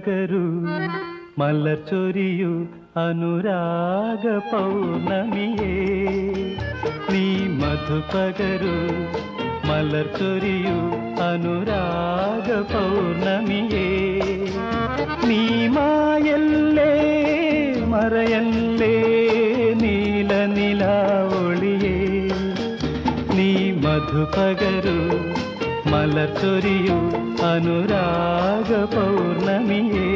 മധുപകരു മലർച്ചൊരിയു അനുരാഗ പൗർണമിയേ. നീ മധുപകരു മലർച്ചൊരിയു അനുരാഗ പൗർണമിയേ. നീ മായല്ലേ മറയല്ലേ നീല നിലാവൊളിയേ നീ മധുപകരു മലർച്ചൊരിയു അനുരാഗ പൗർണമിയേ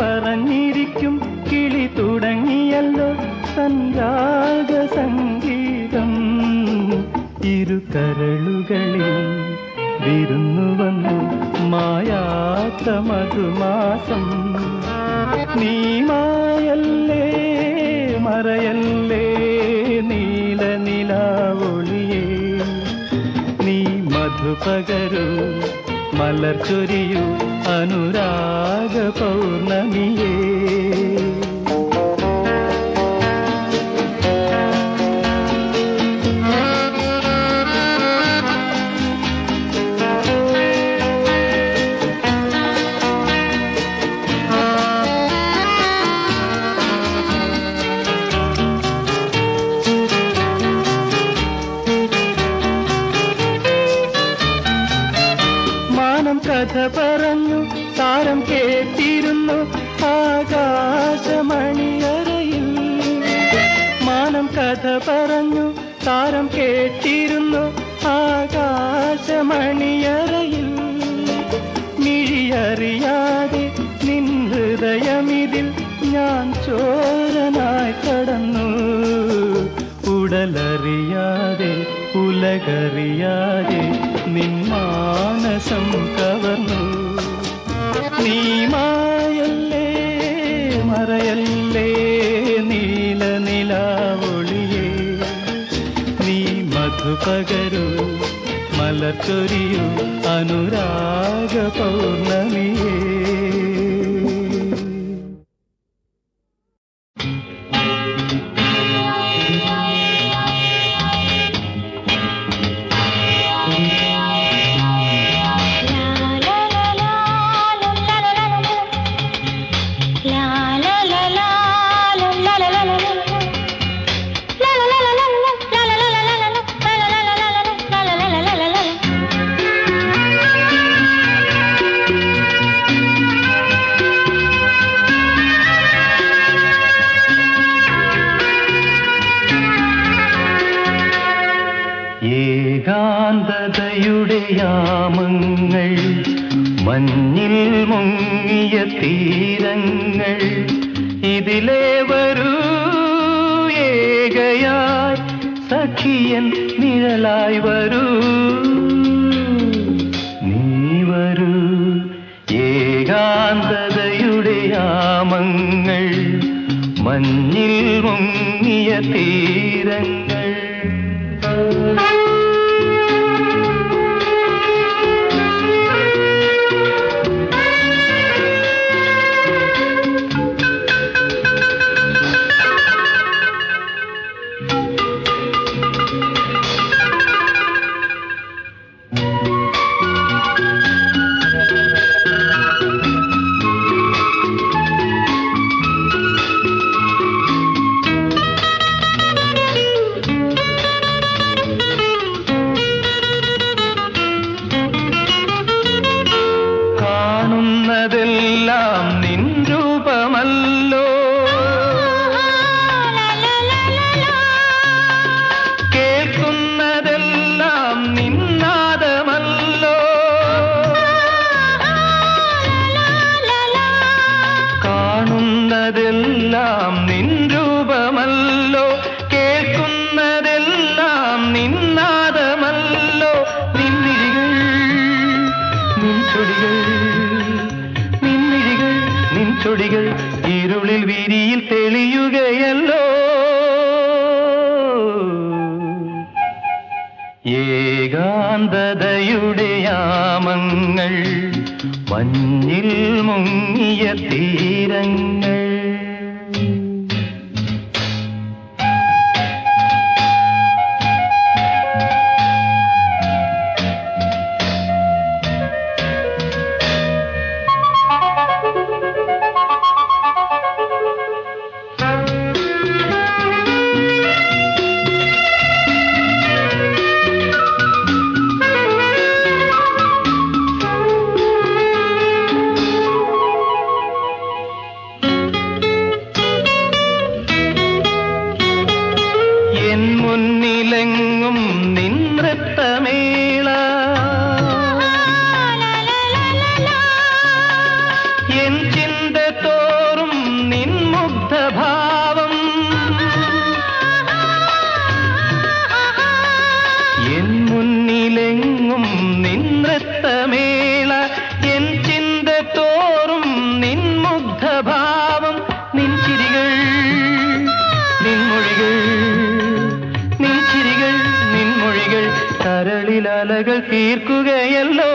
പറഞ്ഞിരിക്കും കിളി തുടങ്ങിയല്ലോ സഞ്ജാത സംഗീതം. ഇരു കരളുകളിൽ വിരുന്നു വന്നു മായാത്ത മധുമാസം. നീ മായല്ലേ മറയല്ലേ നീല നിലാവൊളിയേ? നീ മധുപകരു മലർ അനുരാഗ പൗർണമിയേ മാനം താരം കേട്ടിരുന്നു ആകാശമണിയറയിൽ. മിഴിയറിയാതെ നിൻ ഹൃദയമിതിൽ ഞാൻ ചോരനായി കടന്നു. ഉടലറിയാതെ ഉലകറിയാതെ നിൻ മാനസം കവർന്നു. നീ മായല്ലേ മറയല്ലേ? മധുപകരു മലച്ചൊരിയു അനുരാഗ പൗർണമിയേ മുങ്ങിയ തീരങ്ങൾ ഇതിലെ വരൂ. സഖിയൻ നിഴലായി വരൂ. നീ വരൂ. ഏകാന്തതയുടെ യാമങ്ങൾ മഞ്ഞിൽ മുങ്ങിയ തീരങ്ങൾ. ചൊടികൾ ഇരുളിൽ വിരിയിൽ തെളിയുകയല്ലോ. ഏകാന്തതയുടെ യാമങ്ങൾ മഞ്ഞിൽ മുങ്ങിയ തീരങ്ങൾ കഥകൾ തീർക്കുകയല്ലോ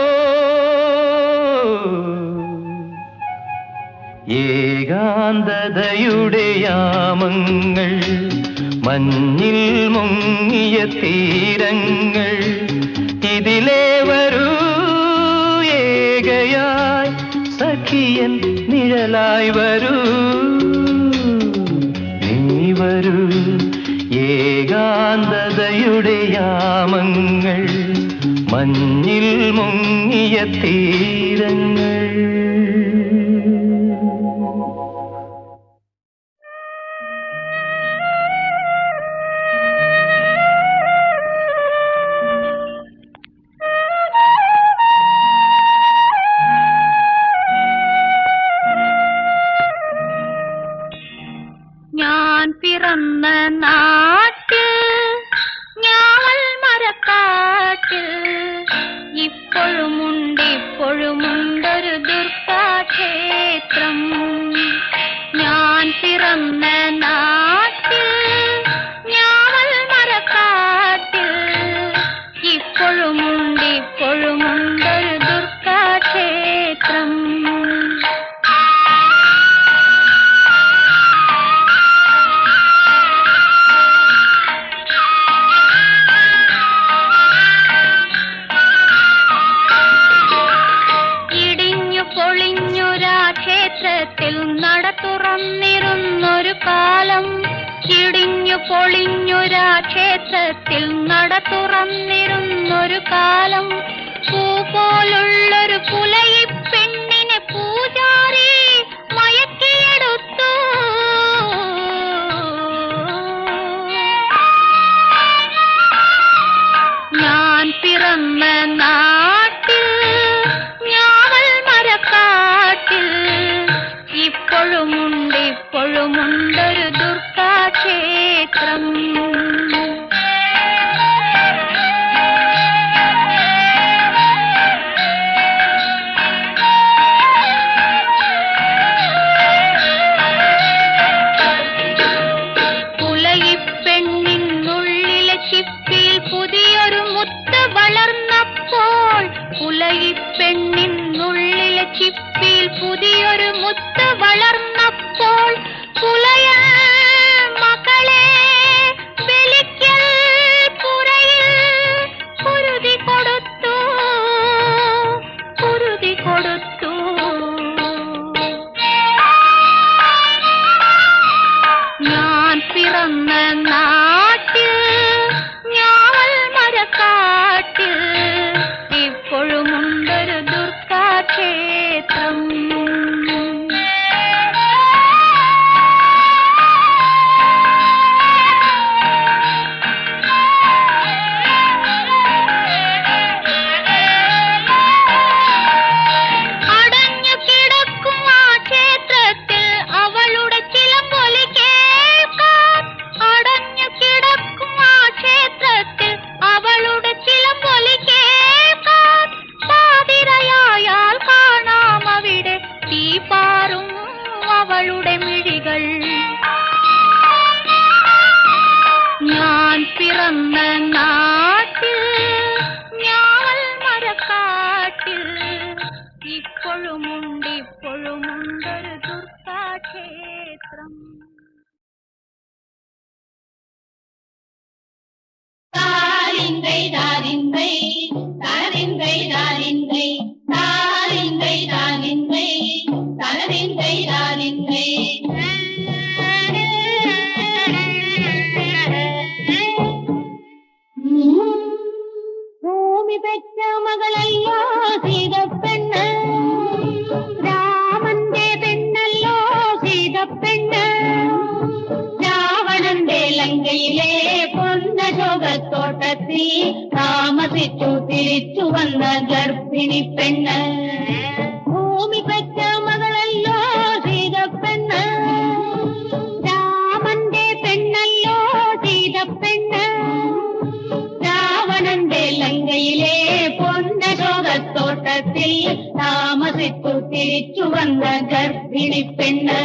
ഏകാന്തതയുടെ യാമങ്ങൾ മഞ്ഞിൽ മുങ്ങിയ തീരങ്ങൾ ഇതിലെ വരൂ. ഏകയായി സഖിയൻ നിഴലായി വരൂ. നീ വരൂ. ഏകാന്തതയുടെ യാമങ്ങൾ മഞ്ഞിൽ മുങ്ങിയ തീരങ്ങൾ. ഞാൻ പിറന്ന നാ തുറന്നിരുന്നൊരു കാലം പൂ പോലുള്ളൊരു പുലയ പൊഴുമുണ്ടിപ്പൊഴുമുണ്ടൊരു ദുർഗാക്ഷേത്രം தாரிங்கை தாரிங்கை தனதிங்கை தாரிங்கை தாரிங்கை தாரிங்கை தனதிங்கை தாரிங்கை. பூமி பெற்ற மகளல்லா சீதப்பெண் സീതപ്പെണ്ണ് രാവണന്റെ ലങ്കയിലെ പൊന്ന ശോകത്തോട്ടത്തിൽ താമസിച്ചു തിരിച്ചു വന്ന ഗർഭിണി പെണ്ണ്. ഭൂമി പെറ്റ മകളല്ലോ സീതപ്പെണ്ണ്. രാമന്റെ പെണ്ണല്ലോ സീതപ്പെണ്ണ്. രാവണന്റെ ലങ്കയിലെ പൊന്ന ശോകത്തോട്ടത്തിൽ താമസിച്ചു തിരിച്ചു വന്ന ഗർഭിണി പെണ്ണ്.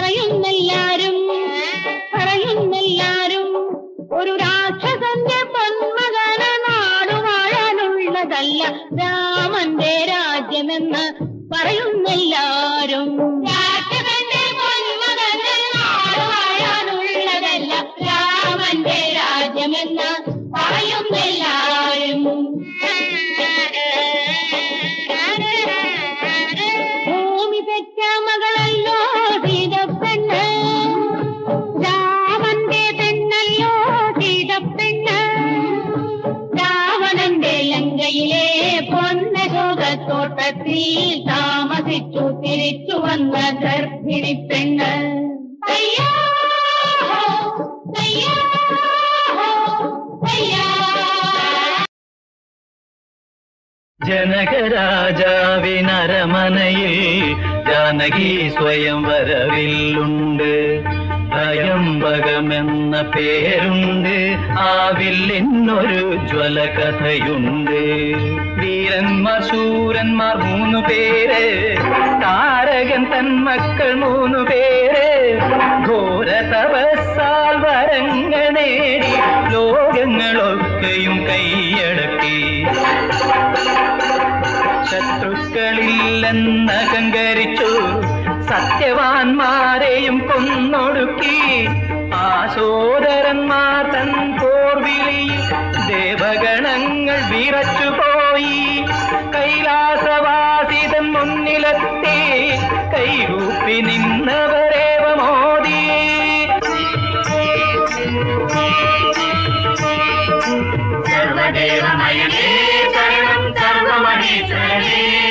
പറയുന്നെല്ലാരും പറയുന്നെല്ലാരും ഒരു രാക്ഷസന്റെ പൊന്മകന നാടുവാഴാനുള്ളതല്ല രാമന്റെ രാജ്യമെന്ന് പറയുന്നെല്ലാരും. பெண்ண ராவணன் இலங்கையிலே பொன்னசோக தோட்டத்தில் தாமசிச்சு திரிச்சு வந்த கர்ப்பிணி ജാനകി സ്വയം വരവില്ലുണ്ട് ത്രയംബകമെന്ന പേരുണ്ട്. ആവിൽ എന്നൊരു ജ്വലകഥയുണ്ട്. വീരന്മാർ ശൂരന്മാർ മൂന്നു പേര്. താരകൻ തൻ മക്കൾ മൂന്നു പേര്. ഘോര തപസ്സാൽ നേടി. ലോകങ്ങളൊക്കെയും കൈയടക്കി. ശത്രുക്കളില്ലെന്നഹങ്കരിച്ചു. സത്യവാൻമാരെയും കൊന്നൊടുക്കി. ആ സോദരന്മാർ തൻ പോർവിളിയിൽ ദേവഗണങ്ങൾ വിറച്ചുപോയി കൈലാസവാസിതൻ മുന്നിലെത്തി. കൈകൂപ്പി നിന്നവരേവ മോദി. സർവദേവമയനേ ശരണം സർവമഹേശ്വരനേ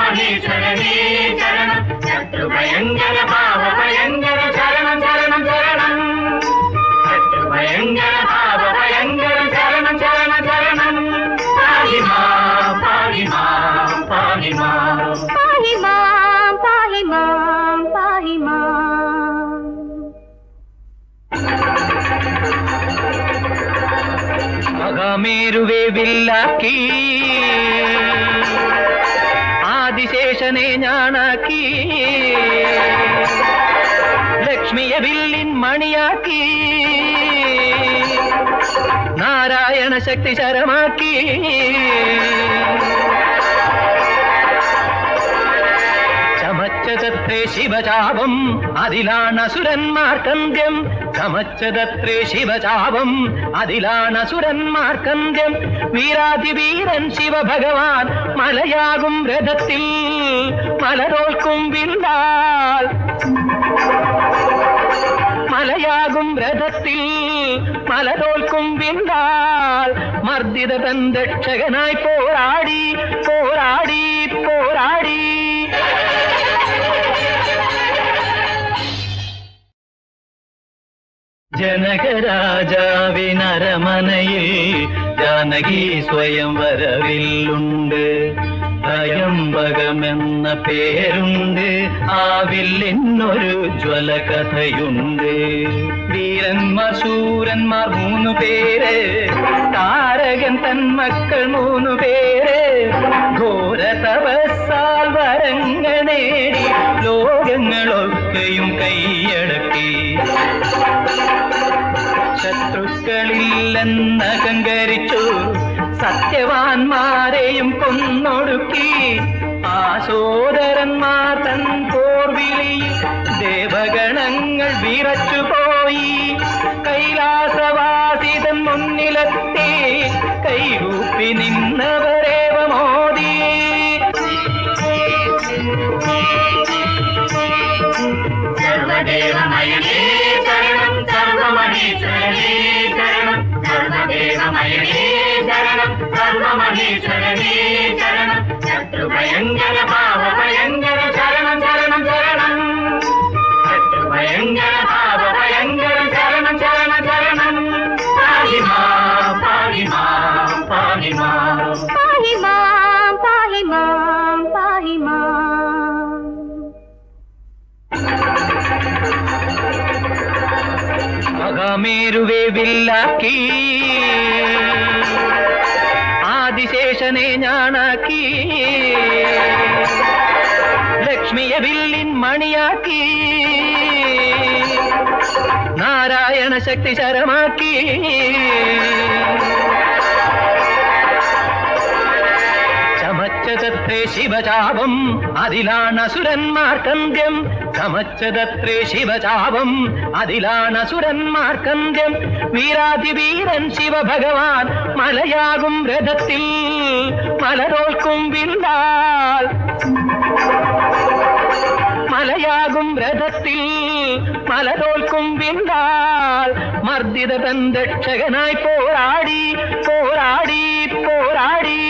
மகேஸ்வரனே சரணம் சத்ரு பயங்கர பாவ பயங்கர சரணம் சரணம் சரணம். சத்ரு பயங்கர பாவ பயங்கர சரணம். சரண சரணம் பாலிமா பாலிமா பாலிமா பாலிமா பாலிமா മണിയാക്കി നാരായണ ശക്തി ശരമാക്കി. ചമച്ചതത്രേ ശിവചാപം അതിലാണ് അസുരന്മാർക്കന്ത്യം. ചമച്ചതത്രേ ശിവചാപം അതിലാണ് അസുരന്മാർക്കന്ത്യം. വീരാതിവീരൻ ശിവഭഗവാൻ മലയാകും രഥത്തിൽ മലരോൾക്കും വില്ലാൽ. மலையாகும் ரதத்தில் மலதோல்கும் விந்தால் மர்தித தந்தட்சகனாய் போராடி போராடி போராடி. ജനകരാജാവിൻ അരമനയിൽ ജാനകി സ്വയം വരവില്ലുണ്ട് ഭയംബകമെന്ന പേരുണ്ട്. ആ എന്നൊരു ജ്വലകഥയുണ്ട്. വീരന്മാർ ശൂരന്മാർ മൂന്നു പേര്. താരകൻ തൻ മക്കൾ മൂന്നു പേര്. ഘോര തപസ്സാൽ വരങ്ങൾ നേടി. ലോകങ്ങളൊക്കെയും കൈയടക്കി. ശത്രുക്കളില്ലെന്നഹങ്കരിച്ചു. സത്യവാൻമാരെയും കൊന്നൊടുക്കി. ആ സോദരന്മാർ തൻ പോർവിളിയിൽ ദേവഗണങ്ങൾ വിറച്ചുപോയി കൈലാസവാസിതൻ മുന്നിലെത്തി കൈകൂപ്പി നിന്നവരേവ മഹാമേരുവെ വില്ലാക്കി ആദിശേഷനെ ഞാനാക്കി ലക്ഷ്മിയെ വില്ലിൻ മണിയാക്കി. നാരായണ ശക്തി ശരമാക്കി ചമച്ചതത്തെ ശിവചാപം അതിലാണ് അസുരന്മാർക്കന്ത്യം கமச்சதத்ரே சிவசாபம். அதிலான சுரன் மார்க்கந்தன் வீராதி வீரன் சிவபகவான். மலையாகும் ரதத்தில் மலரோல்கும் வில்லால் மலையாகும் ரதத்தில் மலரோல்கும் வில்லால் மர்தித தந்தட்சகனாய் போராடி போராடி போராடி.